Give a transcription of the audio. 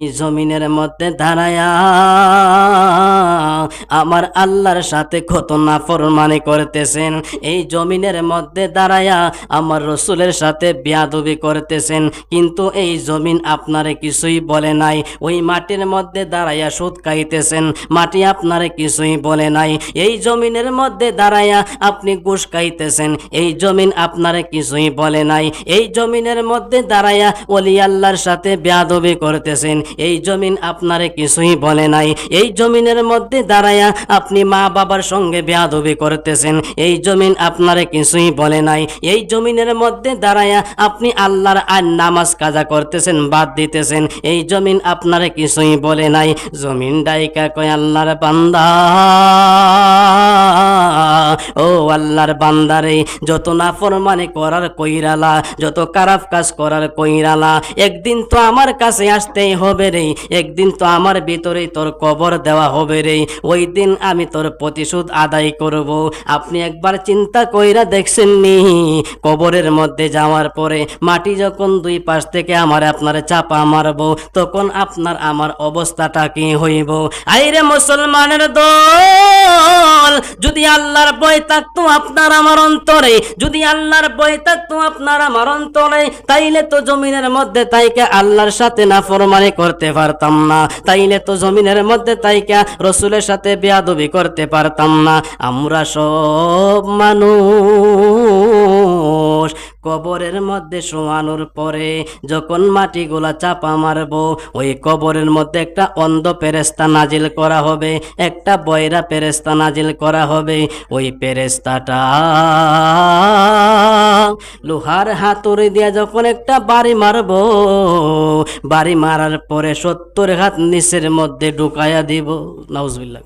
জমিনের মধ্যে দাঁড়ায়া আমার আল্লাহর সাথে কত নাফরমানি করতেছেন। এই জমিনের মধ্যে দাঁড়ায়া আমার রসুলের সাথে বিয়াদবি করতেছেন। কিন্তু এই জমিন আপনারে কিছুই বলে নাই। ওই মাটির মধ্যে দাঁড়ায়া সুদ খাইতেছেন। মাটি আপনারে কিছুই বলে নাই। এই জমিনের মধ্যে দাঁড়ায়া আপনি ঘুষ খাইতেছেন। এই জমিন আপনারে কিছুই বলে নাই। এই জমিনের মধ্যে দাঁড়ায়া অলি আল্লাহর সাথে বেয়াদবি করতেছেন। এই জমিন আপনারে কিছুই বলে নাই। এই জমিনের মধ্যে দাঁড়ায়া আপনি মা বাবার সঙ্গে বেয়াদবি করতেছেন। এই জমিন আপনারে কিছুই বলে নাই। এই জমিনের মধ্যে দাঁড়ায়া আপনি আল্লাহর আর নামাজ কাজা করতেছেন, বাদ দিতেছেন। এই জমিন আপনারে কিছুই বলে নাই। জমিন ডাইকা কয় আল্লাহর বান্দা। ও আল্লাহর বান্দারে, যত নাফরমানি করার কইরালা, যত খারাপ কাজ করার কইরালা, একদিন তো আমার কাছে আসতেই হবে রে, একদিন তো আমার ভিতরেই তোর কবর দেওয়া হবে রে, ওই দিন আমি তোর প্রতিশোধ আদায় করব। আপনি একবার চিন্তা কইরা দেখছেন নি, কবরের মধ্যে যাওয়ার পরে মাটি যখন দুই পাশ থেকে আমার আপনার চাপা মারবো, তখন আপনার আমার অবস্থাটা কি হইব? আইরে মুসলমানের দল, যদি আল্লাহর ভয় থাকতো আপনার আমার অন্তরে। যদি আল্লাহর বই থাকতো আপনার আমার অন্তরে, তাইলে তো জমিনের মধ্যে তাইকে আল্লাহর সাথে না ফরমানি করতে পারতাম না। তাইলে তো জমিনের মধ্যে তাইকে রসুলের সাথে বেয়াদবি করতে পারতাম না। আমরা সব মানুষ। কবরের মধ্যে শোয়ানোর পরে যখন মাটিগুলা চাপা মারবো, ওই কবরের মধ্যে একটা অন্ধ পেরেস্তা নাজিল করা হবে, একটা বয়রা পেরেস্তা নাজিল করা হবে। ওই পেরেস্তাটা লোহার হাতুড়ি দিয়ে যখন একটা বাড়ি মারবো, বাড়ি মারার পরে সত্তর হাত নিচের মধ্যে ঢুকাইয়া দিব। নাউজবিল্লাহ।